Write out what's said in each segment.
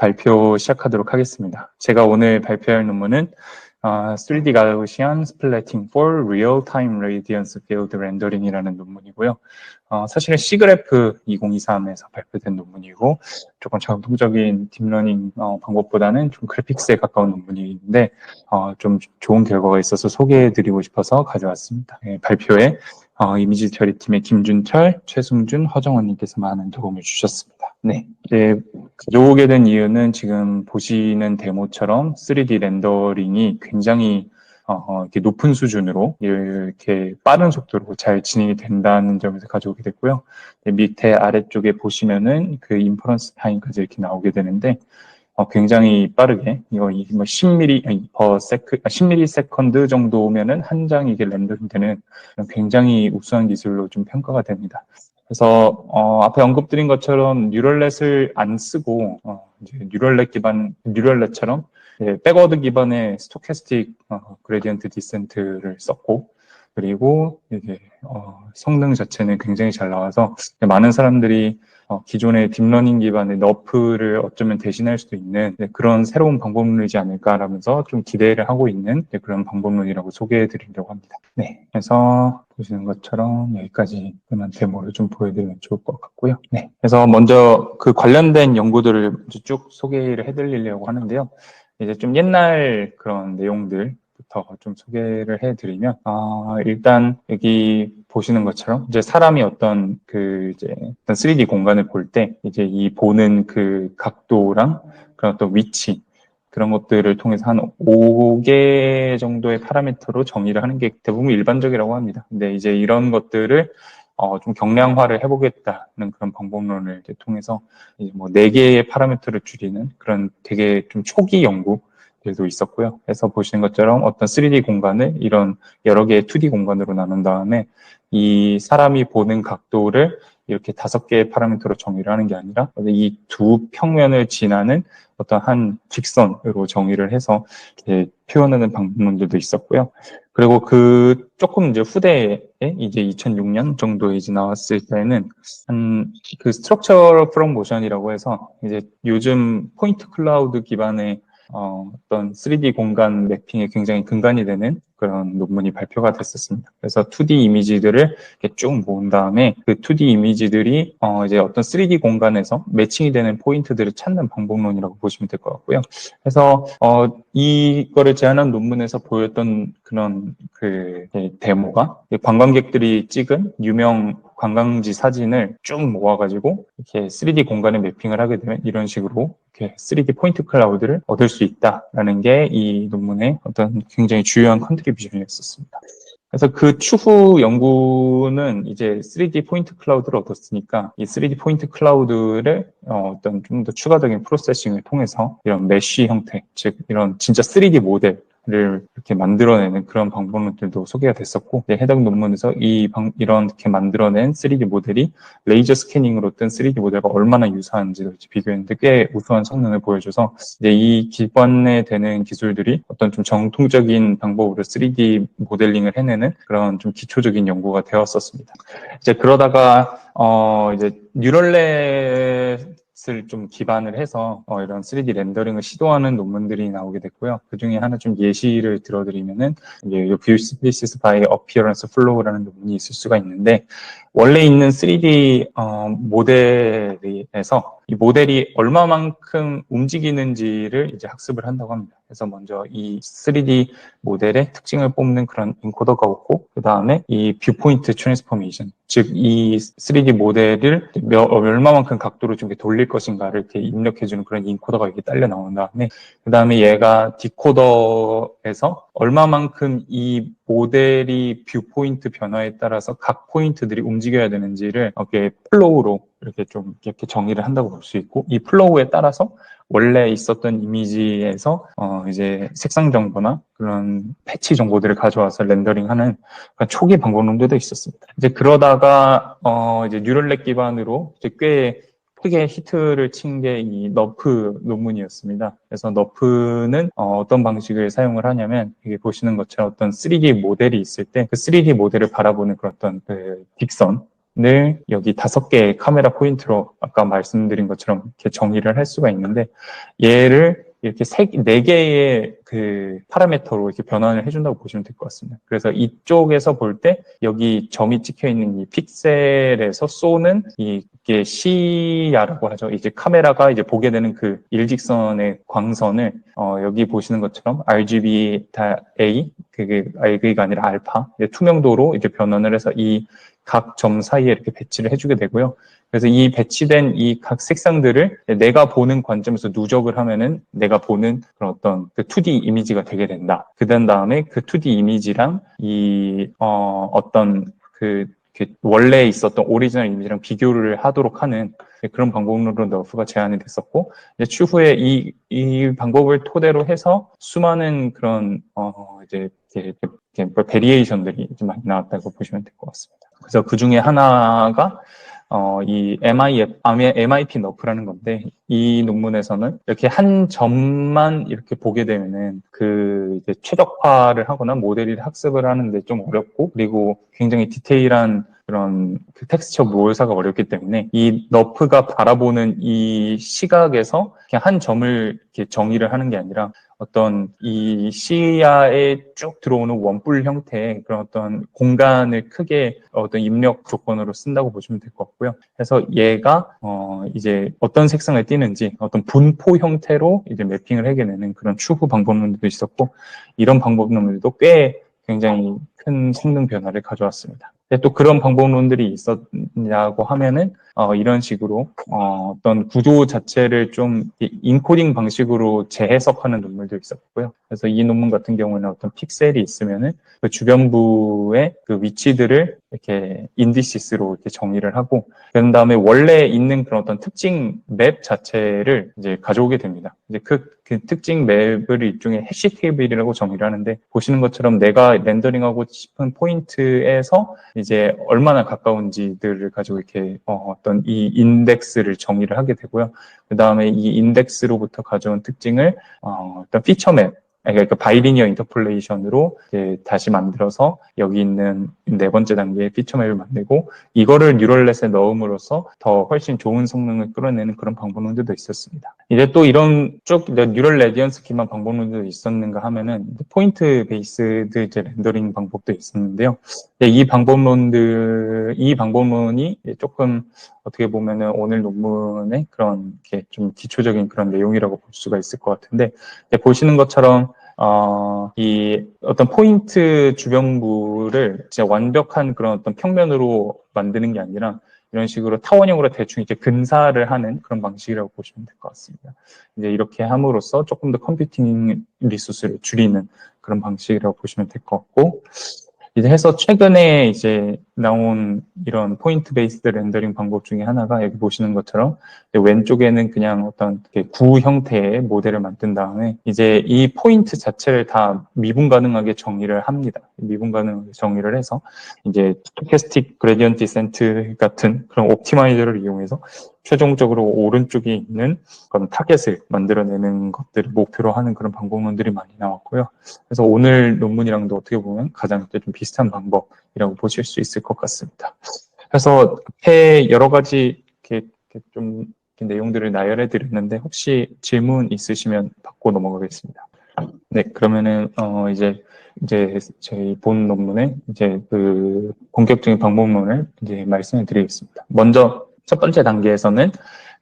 발표 시작하도록 하겠습니다. 제가 오늘 발표할 논문은 어, 3D Gaussian Splitting for Real-Time Radiance Field Rendering이라는 논문이고요. 어, 사실은 시그래프 2023에서 발표된 논문이고 조금 전통적인 딥러닝 어, 방법보다는 좀 그래픽스에 가까운 논문인데 어, 좀 좋은 결과가 있어서 소개해드리고 싶어서 가져왔습니다. 예, 발표에 어, 이미지 처리팀의 김준철, 최승준, 허정원님께서 많은 도움을 주셨습니다. 네, 이제 가져오게 된 이유는 지금 보시는 데모처럼 3D 렌더링이 굉장히 어, 어, 이렇게 높은 수준으로 이렇게 빠른 속도로 잘 진행이 된다는 점에서 가져오게 됐고요. 네, 밑에 아래쪽에 보시면은 그 인퍼런스 타임까지 이렇게 나오게 되는데 어, 굉장히 빠르게 이거 이- 뭐 10mm 아니, per sec 10mm 세컨드 정도면은 한 장이 이게 렌더링되는 굉장히 우수한 기술로 좀 평가가 됩니다. 그래서 어, 앞에 언급드린 것처럼 뉴럴넷을 안 쓰고 어, 이제 뉴럴넷 기반 뉴럴넷처럼 예, 백워드 기반의 스토캐스틱 어, 그레디언트 디센트를 썼고 그리고 이게 어, 성능 자체는 굉장히 잘 나와서 많은 사람들이 어, 기존의 딥러닝 기반의 너프를 어쩌면 대신할 수도 있는 네, 그런 새로운 방법론이지 않을까라면서 좀 기대를 하고 있는 네, 그런 방법론이라고 소개해 드리려고 합니다. 네. 그래서 보시는 것처럼 여기까지 그만 데모를 좀 보여드리면 좋을 것 같고요. 네. 그래서 먼저 그 관련된 연구들을 쭉 소개를 해드리려고 하는데요. 이제 좀 옛날 그런 내용들 부터 좀 소개를 해드리면, 아, 일단 여기 보시는 것처럼 이제 사람이 어떤 그 이제 어떤 3D 공간을 볼 때 이제 이 보는 그 각도랑 그런 어떤 위치 그런 것들을 통해서 한 5개 정도의 파라미터로 정의를 하는 게 대부분 일반적이라고 합니다. 근데 이제 이런 것들을 어, 좀 경량화를 해보겠다는 그런 방법론을 통해서 뭐 4개의 파라미터를 줄이는 그런 되게 좀 초기 연구 들도 있었고요. 그래서 보시는 것처럼 어떤 3D 공간을 이런 여러 개의 2D 공간으로 나눈 다음에 이 사람이 보는 각도를 이렇게 다섯 개의 파라미터로 정의를 하는 게 아니라 이 두 평면을 지나는 어떤 한 직선으로 정의를 해서 표현하는 방법론들도 있었고요. 그리고 그 조금 이제 후대에 이제 2006년 정도에 이제 나왔을 때는 한 그 스트럭처럴 프롬 모션이라고 해서 이제 요즘 포인트 클라우드 기반의 어, 어떤 3D 공간 매핑에 굉장히 근간이 되는 그런 논문이 발표가 됐었습니다. 그래서 2D 이미지들을 이렇게 쭉 모은 다음에 그 2D 이미지들이 어, 이제 어떤 3D 공간에서 매칭이 되는 포인트들을 찾는 방법론이라고 보시면 될 것 같고요. 그래서 어, 이거를 제안한 논문에서 보였던 그런 그 예, 데모가 관광객들이 찍은 유명 관광지 사진을 쭉 모아가지고 이렇게 3D 공간에 매핑을 하게 되면 이런 식으로 이렇게 3D 포인트 클라우드를 얻을 수 있다라는 게 이 논문의 어떤 굉장히 주요한 컨트리뷰션이었었습니다. 그래서 그 추후 연구는 이제 3D 포인트 클라우드를 얻었으니까 이 3D 포인트 클라우드를 어, 어떤 좀 더 추가적인 프로세싱을 통해서 이런 메쉬 형태, 즉 이런 진짜 3D 모델 를 이렇게 만들어내는 그런 방법론들도 소개가 됐었고 네, 해당 논문에서 이 방, 이런 이렇게 만들어낸 3D 모델이 레이저 스캐닝으로 뜬 3D 모델과 얼마나 유사한지를 비교했는데 꽤 우수한 성능을 보여줘서 이제 이 기반에 되는 기술들이 어떤 좀 정통적인 방법으로 3D 모델링을 해내는 그런 좀 기초적인 연구가 되었었습니다. 이제 그러다가 어 이제 뉴럴넷을 좀 기반을 해서 어, 이런 3D 렌더링을 시도하는 논문들이 나오게 됐고요. 그 중에 하나 좀 예시를 들어드리면은 이제 View Species by Appearance Flow라는 논문이 있을 수가 있는데 원래 있는 3D 어, 모델에서 이 모델이 얼마만큼 움직이는지를 이제 학습을 한다고 합니다. 그래서 먼저 이 3D 모델의 특징을 뽑는 그런 인코더가 없고 그 다음에 이 뷰포인트 트랜스포메이션 즉 이 3D 모델을 몇, 얼마만큼 각도로 좀 돌릴 것인가를 이렇게 입력해주는 그런 인코더가 이렇게 딸려 나온 다음에 그 다음에 얘가 디코더에서 얼마만큼 이 모델이 뷰포인트 변화에 따라서 각 포인트들이 움직여야 되는지를 이렇게 플로우로 이렇게 좀 이렇게 정의를 한다고 볼 수 있고 이 플로우에 따라서 원래 있었던 이미지에서 어 이제 색상 정보나 그런 패치 정보들을 가져와서 렌더링하는 초기 방법론들도 있었습니다. 이제 그러다가 어 이제 뉴럴넷 기반으로 이제 꽤 크게 히트를 친 게 이 너프 논문이었습니다. 그래서 너프는 어, 떤 방식을 사용을 하냐면 여기 보시는 것처럼 어떤 3D 모델이 있을 때 그 3D 모델을 바라보는 그런 어떤 그 빅선 을 여기 다섯 개의 카메라 포인트로 아까 말씀드린 것처럼 이렇게 정의를 할 수가 있는데 얘를 이렇게 세, 네 개의 그 파라미터로 이렇게 변환을 해준다고 보시면 될 것 같습니다. 그래서 이쪽에서 볼 때 여기 점이 찍혀 있는 이 픽셀에서 쏘는 이게 시야라고 하죠. 이제 카메라가 이제 보게 되는 그 일직선의 광선을 어, 여기 보시는 것처럼 RGB A 그게 RGB가 아니라 알파 투명도로 이렇게 변환을 해서 이 각 점 사이에 이렇게 배치를 해주게 되고요. 그래서 이 배치된 이 각 색상들을 내가 보는 관점에서 누적을 하면은 내가 보는 그런 어떤 그 2D 이미지가 되게 된다. 그 다음에 그 2D 이미지랑 이, 어, 어떤 그, 그 원래 있었던 오리지널 이미지랑 비교를 하도록 하는 그런 방법으로 너프가 제안이 됐었고, 추후에 이, 이 방법을 토대로 해서 수많은 그런, 어, 이제, 이렇게, 베리에이션들이 좀 많이 나왔다고 보시면 될 것 같습니다. 그래서 그 중에 하나가 어, 이 MIF, MIP 너프라는 건데, 이 논문에서는 이렇게 한 점만 이렇게 보게 되면은 그 이제 최적화를 하거나 모델을 학습을 하는데 좀 어렵고, 그리고 굉장히 디테일한 그런 그 텍스처 묘사가 어렵기 때문에 이 너프가 바라보는 이 시각에서 그냥 한 점을 이렇게 정의를 하는 게 아니라 어떤 이 시야에 쭉 들어오는 원뿔 형태의 그런 어떤 공간을 크게 어떤 입력 조건으로 쓴다고 보시면 될 것 같고요. 그래서 얘가 어 이제 어떤 색상을 띠는지 어떤 분포 형태로 이제 매핑을 해결되는 그런 추후 방법론도 있었고 이런 방법론들도 꽤 굉장히 큰 성능 변화를 가져왔습니다. 또 그런 방법론들이 있었냐고 하면은 어, 이런 식으로 어, 떤 구조 자체를 좀 인코딩 방식으로 재해석하는 논문도 있었고요. 그래서 이 논문 같은 경우는 어떤 픽셀이 있으면은 그 주변부의 그 위치들을 이렇게 인디시스로 이렇게 정의를 하고 그런 다음에 원래 있는 그런 어떤 특징 맵 자체를 이제 가져오게 됩니다. 이제 그, 그 특징 맵을 일종의 해시 테이블이라고 정의를 하는데 보시는 것처럼 내가 렌더링하고 싶은 포인트에서 이제 얼마나 가까운지들을 가지고 이렇게 어, 어떤 이 인덱스를 정의를 하게 되고요. 그 다음에 이 인덱스로부터 가져온 특징을 어, 어떤 피처 맵 그러니까 바이리니어 인터폴레이션으로 다시 만들어서 여기 있는 네 번째 단계의 피처 맵을 만들고 이거를 뉴럴넷에 넣음으로써 더 훨씬 좋은 성능을 끌어내는 그런 방법론들도 있었습니다. 이제 또 이런 쭉 뉴럴 레디언스 기반 방법론도 있었는가 하면은 포인트 베이스드 이제 렌더링 방법도 있었는데요. 이 방법론들 이 방법론이 조금 어떻게 보면은 오늘 논문의 그런 좀 기초적인 그런 내용이라고 볼 수가 있을 것 같은데 보시는 것처럼 어, 이 어떤 포인트 주변부를 진짜 완벽한 그런 어떤 평면으로 만드는 게 아니라 이런 식으로 타원형으로 대충 이제 근사를 하는 그런 방식이라고 보시면 될 것 같습니다. 이제 이렇게 함으로써 조금 더 컴퓨팅 리소스를 줄이는 그런 방식이라고 보시면 될 것 같고, 이제 해서 최근에 이제 나온 이런 포인트 베이스드 렌더링 방법 중에 하나가 여기 보시는 것처럼 왼쪽에는 그냥 어떤 구 형태의 모델을 만든 다음에 이제 이 포인트 자체를 다 미분 가능하게 정의를 합니다. 미분 가능하게 정의를 해서 이제 스토캐스틱 그레디언트 디센트 같은 그런 옵티마이저를 이용해서 최종적으로 오른쪽에 있는 그런 타겟을 만들어내는 것들을 목표로 하는 그런 방법론들이 많이 나왔고요. 그래서 오늘 논문이랑도 어떻게 보면 가장 좀 비슷한 방법 이라고 보실 수 있을 것 같습니다. 그래서 앞에 여러 가지 이렇게, 좀 내용들을 나열해 드렸는데 혹시 질문 있으시면 받고 넘어가겠습니다. 네, 그러면은 어 이제 이제 저희 본 논문의 이제 그 본격적인 방법론을 이제 말씀을 드리겠습니다. 먼저 첫 번째 단계에서는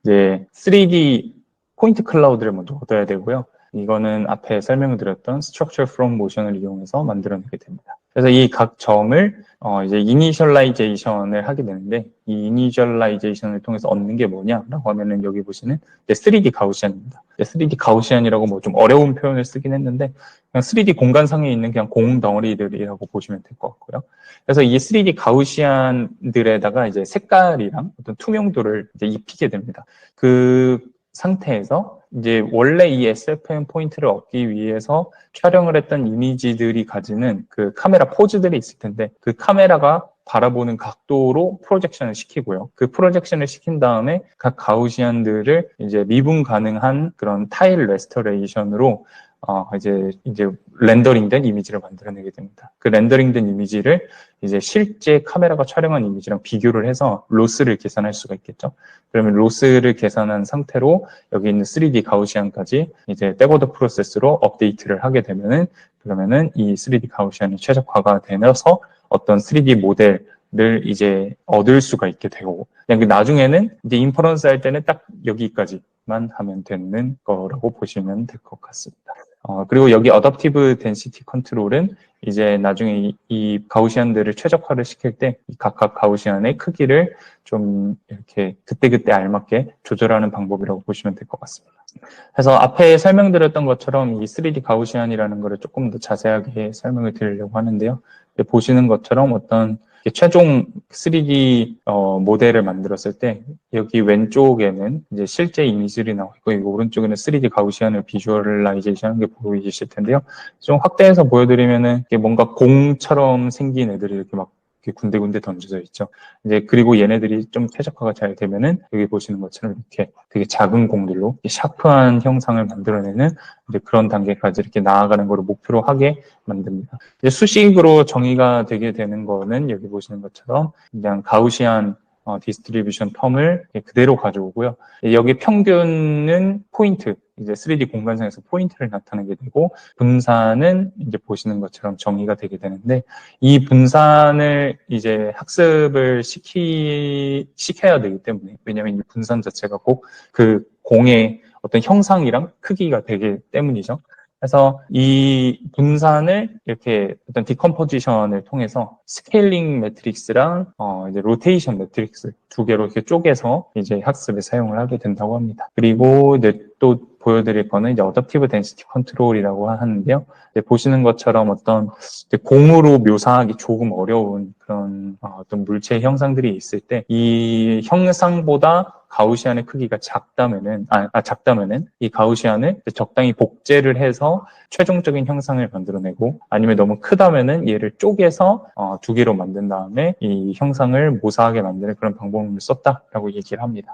이제 3D 포인트 클라우드를 먼저 얻어야 되고요. 이거는 앞에 설명을 드렸던 Structure from Motion을 이용해서 만들어내게 됩니다. 그래서 이 각 점을 어 이제 이니셜라이제이션을 하게 되는데 이 이니셜라이제이션을 통해서 얻는 게 뭐냐라고 하면은 여기 보시는 3D 가우시안입니다. 3D 가우시안이라고 뭐 좀 어려운 표현을 쓰긴 했는데 그냥 3D 공간상에 있는 그냥 공 덩어리들이라고 보시면 될 것 같고요. 그래서 이 3D 가우시안들에다가 이제 색깔이랑 어떤 투명도를 이제 입히게 됩니다. 그 상태에서 이제 원래 이 SFM 포인트를 얻기 위해서 촬영을 했던 이미지들이 가지는 그 카메라 포즈들이 있을 텐데 그 카메라가 바라보는 각도로 프로젝션을 시키고요. 그 프로젝션을 시킨 다음에 각 가우시안들을 이제 미분 가능한 그런 타일 레스터레이션으로 어, 이제, 이제 렌더링된 이미지를 만들어내게 됩니다. 그 렌더링된 이미지를 이제 실제 카메라가 촬영한 이미지랑 비교를 해서 로스를 계산할 수가 있겠죠. 그러면 로스를 계산한 상태로 여기 있는 3D 가우시안까지 이제 백워드 프로세스로 업데이트를 하게 되면은 그러면은 이 3D 가우시안이 최적화가 되면서 어떤 3D 모델을 이제 얻을 수가 있게 되고 그 나중에는 이제 인퍼런스 할 때는 딱 여기까지만 하면 되는 거라고 보시면 될 것 같습니다. 어, 그리고 여기 어답티브 덴시티 컨트롤은 이제 나중에 이, 이 가우시안들을 최적화를 시킬 때 각각 가우시안의 크기를 좀 이렇게 그때그때 알맞게 조절하는 방법이라고 보시면 될 것 같습니다. 그래서 앞에 설명드렸던 것처럼 이 3D 가우시안이라는 것을 조금 더 자세하게 설명을 드리려고 하는데요. 보시는 것처럼 어떤 최종 3D 어, 모델을 만들었을 때 여기 왼쪽에는 이제 실제 이미지를 나와 있고 여기 오른쪽에는 3D 가우시안을 비주얼라이제이션하는 게 보이실 텐데요. 좀 확대해서 보여드리면은 뭔가 공처럼 생긴 애들이 이렇게 막 이렇게 군데군데 던져져 있죠. 이제 그리고 얘네들이 좀 최적화가 잘 되면은 여기 보시는 것처럼 이렇게 되게 작은 공들로 샤프한 형상을 만들어내는 이제 그런 단계까지 이렇게 나아가는 것을 목표로 하게 만듭니다. 이제 수식으로 정의가 되게 되는 거는 여기 보시는 것처럼 그냥 가우시안 어, 디스트리뷰션 텀을 그대로 가져오고요. 여기 평균은 포인트, 이제 3D 공간상에서 포인트를 나타내게 되고 분산은 이제 보시는 것처럼 정의가 되게 되는데 이 분산을 이제 학습을 시키 시켜야 되기 때문에 왜냐하면 이 분산 자체가 꼭 그 공의 어떤 형상이랑 크기가 되기 때문이죠. 그래서 이 분산을 이렇게 어떤 디컴포지션을 통해서 스케일링 매트릭스랑 어 이제 로테이션 매트릭스 두 개로 이렇게 쪼개서 이제 학습에 사용을 하게 된다고 합니다. 그리고 이제 또 보여드릴 거는 이제 어댑티브 덴시티 컨트롤이라고 하는데요. 보시는 것처럼 어떤 공으로 묘사하기 조금 어려운 그런 어, 어떤 물체 형상들이 있을 때 이 형상보다 가우시안의 크기가 작다면은 아, 아 작다면은 이 가우시안을 적당히 복제를 해서 최종적인 형상을 만들어내고 아니면 너무 크다면은 얘를 쪼개서 어, 두 개로 만든 다음에 이 형상을 모사하게 만드는 그런 방법을 썼다라고 얘기를 합니다.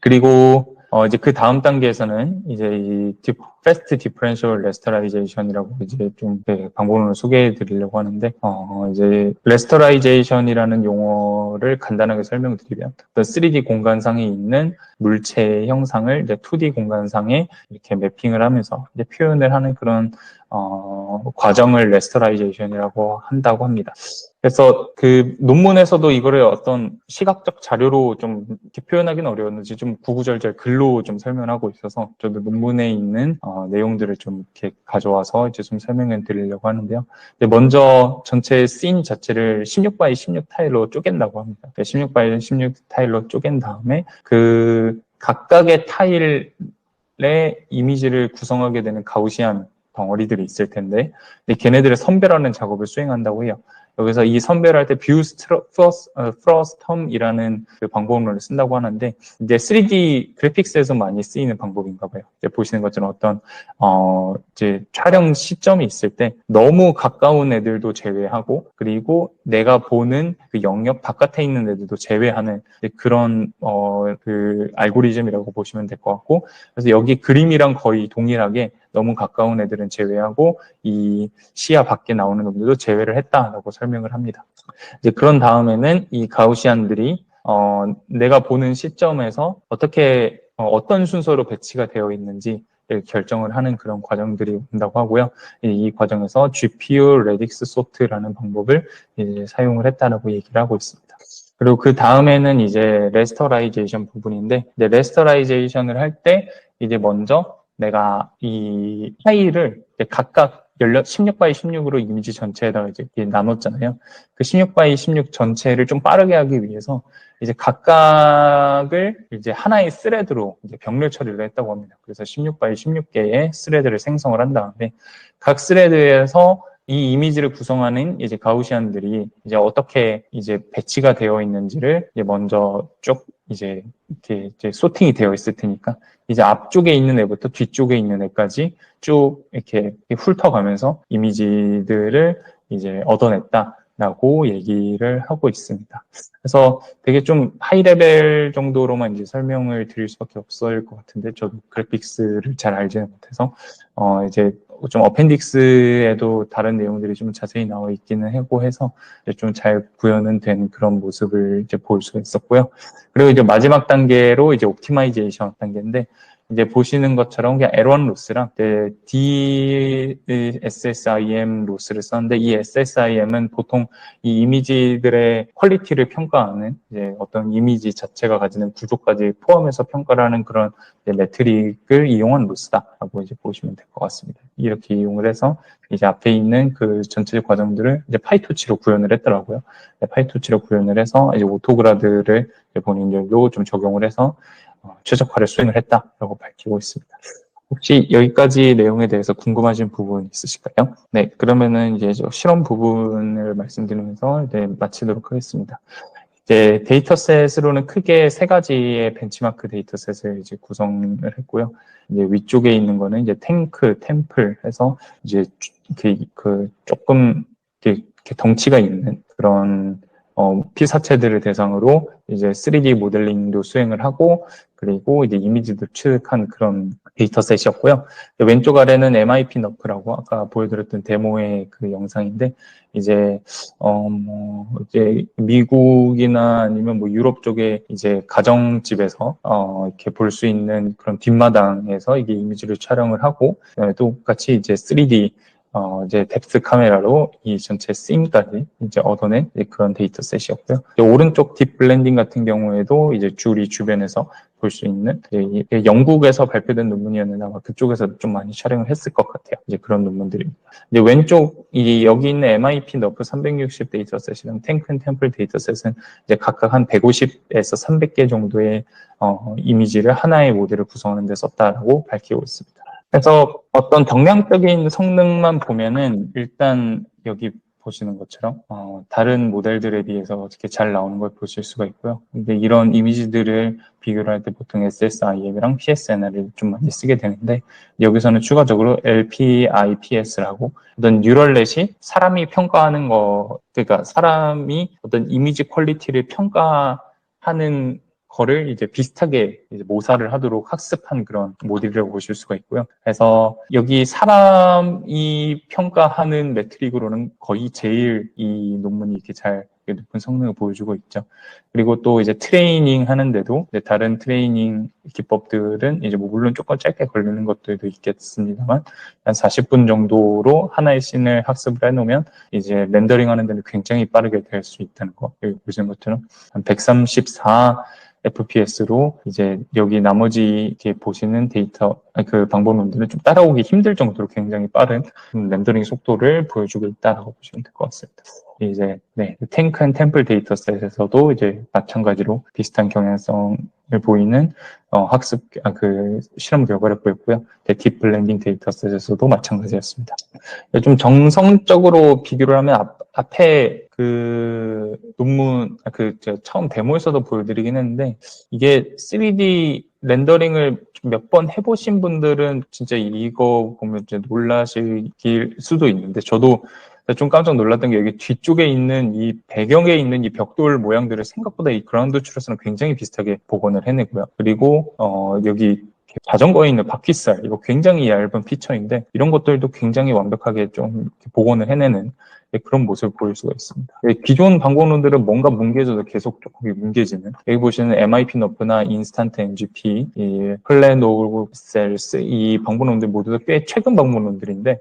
그리고 어, 이제 그 다음 단계에서는 이제 이 디, 패스트 디퍼렌셜 레스터라이제이션이라고 이제 좀 네, 방법론을 소개해 드리려고 하는데, 어, 이제 레스터라이제이션이라는 용어를 간단하게 설명드리면, 3D 공간상에 있는 물체의 형상을 이제 2D 공간상에 이렇게 매핑을 하면서 이제 표현을 하는 그런 어, 과정을 레스터라이제이션이라고 한다고 합니다. 그래서 그 논문에서도 이거를 어떤 시각적 자료로 좀 이렇게 표현하기는 어려웠는지 좀 구구절절 글로 좀 설명하고 있어서 저도 논문에 있는 어, 내용들을 좀 이렇게 가져와서 이제 좀 설명을 드리려고 하는데요. 먼저 전체 씬 자체를 16x 16 타일로 쪼갠다고 합니다. 16x 16 타일로 쪼갠 다음에 그 각각의 타일의 이미지를 구성하게 되는 가우시안 덩어리들이 있을 텐데 걔네들을 선별하는 작업을 수행한다고 해요. 여기서 이 선별할 때 뷰 프로스텀이라는 그 방법론을 쓴다고 하는데 이제 3D 그래픽스에서 많이 쓰이는 방법인가 봐요. 이제 보시는 것처럼 어떤 어 이제 촬영 시점이 있을 때 너무 가까운 애들도 제외하고 그리고 내가 보는 그 영역 바깥에 있는 애들도 제외하는 그런 어 그 알고리즘이라고 보시면 될 것 같고 그래서 여기 그림이랑 거의 동일하게 너무 가까운 애들은 제외하고 이 시야 밖에 나오는 놈들도 제외를 했다라고 설명을 합니다. 이제 그런 다음에는 이 가우시안들이 어, 내가 보는 시점에서 어떻게 어, 떤 순서로 배치가 되어 있는지 결정을 하는 그런 과정들이 온다고 하고요. 이 과정에서 GPU Radix Sort라는 방법을 사용을 했다라고 얘기를 하고 있습니다. 그리고 그 다음에는 이제 레스터라이제이션 부분인데, 이제 레스터라이제이션을 할 때 이제 먼저 내가 이 파일을 각각 16x 16으로 이미지 전체에다가 이제 나눴잖아요. 그 16x 16 전체를 좀 빠르게 하기 위해서 이제 각각을 이제 하나의 스레드로 이제 병렬 처리를 했다고 합니다. 그래서 16x 16개의 스레드를 생성을 한 다음에 각 스레드에서 이 이미지를 구성하는 이제 가우시안들이 이제 어떻게 이제 배치가 되어 있는지를 이제 먼저 쭉 이제 이렇게 이제 소팅이 되어 있을 테니까 이제 앞쪽에 있는 애부터 뒤쪽에 있는 애까지 쭉 이렇게 훑어가면서 이미지들을 이제 얻어냈다. 라고 얘기를 하고 있습니다. 그래서 되게 좀 하이 레벨 정도로만 이제 설명을 드릴 수밖에 없을 것 같은데 저도 그래픽스를 잘 알지는 못해서 어 이제 좀 어펜딕스에도 다른 내용들이 좀 자세히 나와 있기는 하고 해서 좀 잘 구현은 된 그런 모습을 이제 볼 수가 있었고요. 그리고 이제 마지막 단계로 이제 옵티마이제이션 단계인데 이제 보시는 것처럼 그냥 L1 로스랑 DSSIM 로스를 썼는데 이 SSIM은 보통 이 이미지들의 퀄리티를 평가하는 이제 어떤 이미지 자체가 가지는 구조까지 포함해서 평가를 하는 그런 매트릭을 이용한 로스다라고 이제 보시면 될 것 같습니다. 이렇게 이용을 해서 이제 앞에 있는 그 전체적 과정들을 이제 파이토치로 구현을 했더라고요. 파이토치로 구현을 해서 이제 오토그라드를 본인들도 좀 적용을 해서 어, 최적화를 수행을 했다라고 밝히고 있습니다. 혹시 여기까지 내용에 대해서 궁금하신 부분 있으실까요? 네, 그러면은 이제 실험 부분을 말씀드리면서 이제 마치도록 하겠습니다. 이제 데이터셋으로는 크게 세 가지의 벤치마크 데이터셋을 이제 구성을 했고요. 이제 위쪽에 있는 거는 이제 탱크, 템플 해서 이제 그, 그 조금 이렇게 덩치가 있는 그런 어, 피사체들을 대상으로 이제 3D 모델링도 수행을 하고 그리고 이제 이미지도 취득한 그런 데이터셋이었고요. 왼쪽 아래는 MIP 너프라고 아까 보여드렸던 데모의 그 영상인데 이제 어뭐 이제 미국이나 아니면 뭐 유럽 쪽에 이제 가정집에서 어 이렇게 볼 수 있는 그런 뒷마당에서 이게 이미지를 촬영을 하고 똑같이 이제 3D 어, 이제 뎁스 카메라로 이 전체 씬까지 이제 얻어낸 이제 그런 데이터 셋이었고요. 오른쪽 딥 블렌딩 같은 경우에도 이제 줄이 주변에서 볼 수 있는 영국에서 발표된 논문이었는데 아마 그쪽에서 좀 많이 촬영을 했을 것 같아요. 이제 그런 논문들입니다. 이제 왼쪽 이 여기 있는 MIP 너프 360 데이터셋이랑 탱큰 템플 데이터셋은 이제 각각 한 150에서 300개 정도의 어, 이미지를 하나의 모델을 구성하는 데 썼다라고 밝히고 있습니다. 그래서 어떤 경량적인 성능만 보면은 일단 여기 보시는 것처럼 어, 다른 모델들에 비해서 어떻게 잘 나오는 걸 보실 수가 있고요. 근데 이런 이미지들을 비교를 할 때 보통 SSIM이랑 PSNR을 좀 많이 쓰게 되는데 여기서는 추가적으로 LPIPS라고 어떤 뉴럴넷이 사람이 평가하는 거 그러니까 사람이 어떤 이미지 퀄리티를 평가하는 거를 이제 비슷하게 이제 모사를 하도록 학습한 그런 모델이라고 보실 수가 있고요. 그래서 여기 사람이 평가하는 매트릭으로는 거의 제일 이 논문이 이렇게 잘 높은 성능을 보여주고 있죠. 그리고 또 이제 트레이닝 하는데도 이제 다른 트레이닝 기법들은 이제 뭐 물론 조금 짧게 걸리는 것들도 있겠습니다만 한 40분 정도로 하나의 씬을 학습을 해놓으면 이제 렌더링 하는 데는 굉장히 빠르게 될 수 있다는 거. 여기 보시는 것처럼 한 134, FPS로 이제 여기 나머지 이렇게 보시는 데이터 그 방법론들은 좀 따라오기 힘들 정도로 굉장히 빠른 렌더링 속도를 보여주고 있다라고 보시면 될 것 같습니다. 이제 네 탱크 앤 템플 데이터셋에서도 이제 마찬가지로 비슷한 경향성을 보이는 어, 학습 아, 그 실험 결과를 보였고요. 딥 블렌딩 데이터셋에서도 마찬가지였습니다. 좀 정성적으로 비교를 하면 앞, 앞에 그 논문 아, 그 처음 데모에서도 보여드리긴 했는데 이게 3D 렌더링을 몇 번 해보신 분들은 진짜 이거 보면 이제 놀라실 수도 있는데 저도 좀 깜짝 놀랐던 게 여기 뒤쪽에 있는 이 배경에 있는 이 벽돌 모양들을 생각보다 이 그라운드 추에서는 굉장히 비슷하게 복원을 해내고요. 그리고 어 여기 자전거에 있는 바퀴살 이거 굉장히 얇은 피처인데 이런 것들도 굉장히 완벽하게 좀 복원을 해내는 그런 모습을 보일 수가 있습니다. 기존 방법론들은 뭔가 뭉개져도 계속 조금 뭉개지는 여기 보시는 MIP 너프나 인스탄트 NGP, 이 플래노 셀스 이 방법론들 모두 꽤 최근 방법론들인데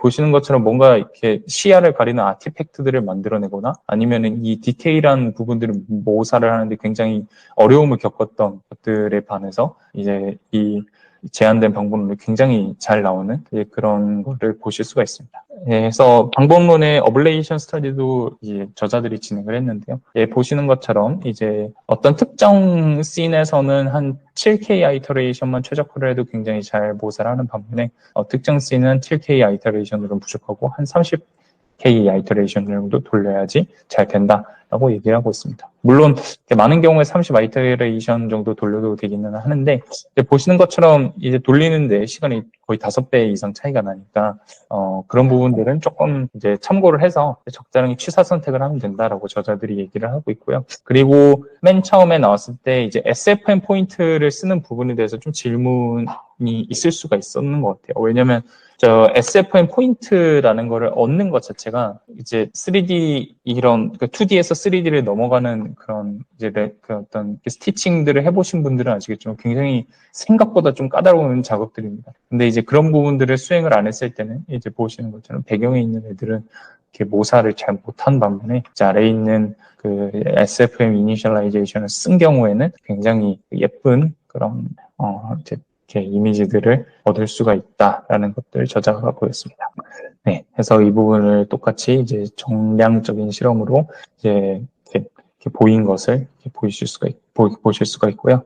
보시는 것처럼 뭔가 이렇게 시야를 가리는 아티팩트들을 만들어내거나 아니면은 이 디테일한 부분들을 모사를 하는데 굉장히 어려움을 겪었던 것들에 반해서 이제 이 제한된 방법론이 굉장히 잘 나오는 그런 거를 보실 수가 있습니다. 예, 그래서 방법론의 어블레이션 스터디도 이제 저자들이 진행을 했는데요. 예, 보시는 것처럼 이제 어떤 특정 씬에서는 한 7K 아이터레이션만 최적화를 해도 굉장히 잘 모사를 하는 반면에 어, 특정 씬은 7K 아이터레이션으로는 부족하고 한 30K 아이터레이션 정도 돌려야지 잘 된다. 된다라고 얘기를 하고 있습니다. 물론 많은 경우에 30 아이터레이션 정도 돌려도 되기는 하는데 보시는 것처럼 이제 돌리는데 시간이 거의 다섯 배 이상 차이가 나니까 어, 그런 부분들은 조금 이제 참고를 해서 적절하게 취사 선택을 하면 된다라고 저자들이 얘기를 하고 있고요. 그리고 맨 처음에 나왔을 때 이제 SFM 포인트를 쓰는 부분에 대해서 좀 질문이 있을 수가 있었는 것 같아요. 왜냐면 저 SFM 포인트라는 거를 얻는 것 자체가 이제 3D 이런 그 2D에서 3D를 넘어가는 그런 이제 레- 그 어떤 그 스티칭들을 해보신 분들은 아시겠지만 굉장히 생각보다 좀 까다로운 작업들입니다. 근데 이제 그런 부분들을 수행을 안 했을 때는 이제 보시는 것처럼 배경에 있는 애들은 이렇게 모사를 잘 못한 반면에 이제 아래에 있는 그 SFM 이니셜라이제이션을 쓴 경우에는 굉장히 예쁜 그런 어 이제 이렇게 이미지들을 얻을 수가 있다라는 것들 저자가 보였습니다. 네, 해서 이 부분을 똑같이 이제 정량적인 실험으로 이제 이렇게, 이렇게 보인 것을 이렇게 보이실 수가 있, 보, 보실 수가 있고요.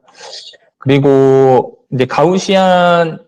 그리고 이제 가우시안이라는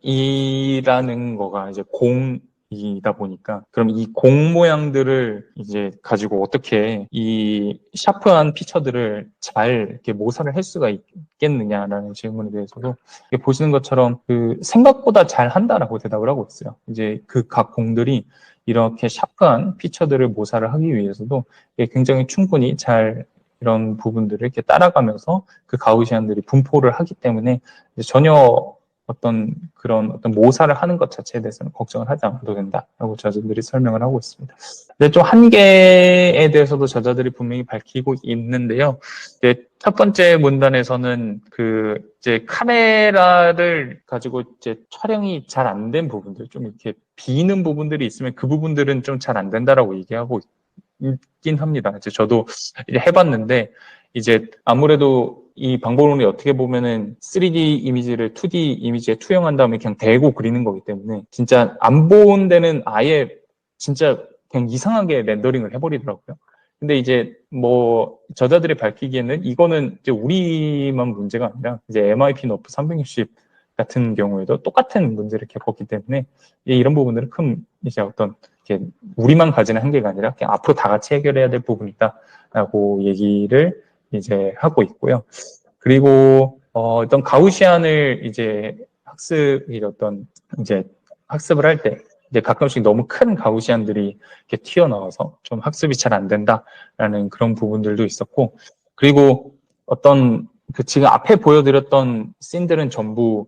거가 이제 공 이다 보니까 그럼 이 공 모양들을 이제 가지고 어떻게 이 샤프한 피처들을 잘 이렇게 모사를 할 수가 있겠느냐라는 질문에 대해서도 보시는 것처럼 그 생각보다 잘 한다라고 대답을 하고 있어요. 이제 그 각 공들이 이렇게 샤프한 피처들을 모사를 하기 위해서도 굉장히 충분히 잘 이런 부분들을 이렇게 따라가면서 그 가우시안들이 분포를 하기 때문에 전혀 어떤 그런 어떤 모사를 하는 것 자체에 대해서는 걱정을 하지 않아도 된다라고 저자들이 설명을 하고 있습니다. 근데 좀 한계에 대해서도 저자들이 분명히 밝히고 있는데요. 이제 첫 번째 문단에서는 그 이제 카메라를 가지고 이제 촬영이 잘 안 된 부분들, 좀 이렇게 비는 부분들이 있으면 그 부분들은 좀 잘 안 된다라고 얘기하고 있긴 합니다. 이제 저도 이제 해봤는데 이제 아무래도 이 방법론이 어떻게 보면은 3D 이미지를 2D 이미지에 투영한 다음에 그냥 대고 그리는 거기 때문에 진짜 안 본 데는 아예 진짜 그냥 이상하게 렌더링을 해버리더라고요. 근데 이제 뭐 저자들이 밝히기에는 이거는 이제 우리만 문제가 아니라 이제 MIP 너프 360 같은 경우에도 똑같은 문제를 겪었기 때문에 이런 부분들은 큰 이제 어떤 이렇게 우리만 가지는 한계가 아니라 앞으로 다 같이 해결해야 될 부분이다라고 얘기를 이제 하고 있고요. 그리고 어, 어떤 가우시안을 이제 학습이 어떤 이제 학습을 할 때 이제 가끔씩 너무 큰 가우시안들이 이렇게 튀어나와서 좀 학습이 잘 안 된다라는 그런 부분들도 있었고 그리고 어떤 그 지금 앞에 보여드렸던 씬들은 전부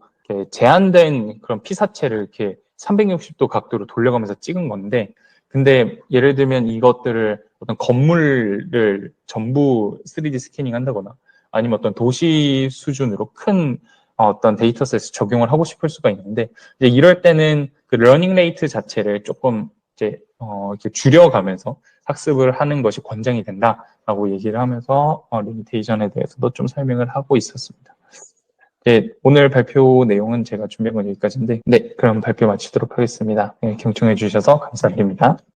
제한된 그런 피사체를 이렇게 360도 각도로 돌려가면서 찍은 건데 근데 예를 들면 이것들을 어떤 건물을 전부 3D 스캐닝 한다거나 아니면 어떤 도시 수준으로 큰 어, 어떤 데이터셋을 적용을 하고 싶을 수가 있는데 이제 이럴 때는 그 러닝 레이트 자체를 조금 이제 어, 이렇게 줄여가면서 학습을 하는 것이 권장이 된다라고 얘기를 하면서 어, 리미테이션에 대해서도 좀 설명을 하고 있었습니다. 네, 오늘 발표 내용은 제가 준비한 건 여기까지인데, 네, 그럼 발표 마치도록 하겠습니다. 네, 경청해 주셔서 감사드립니다.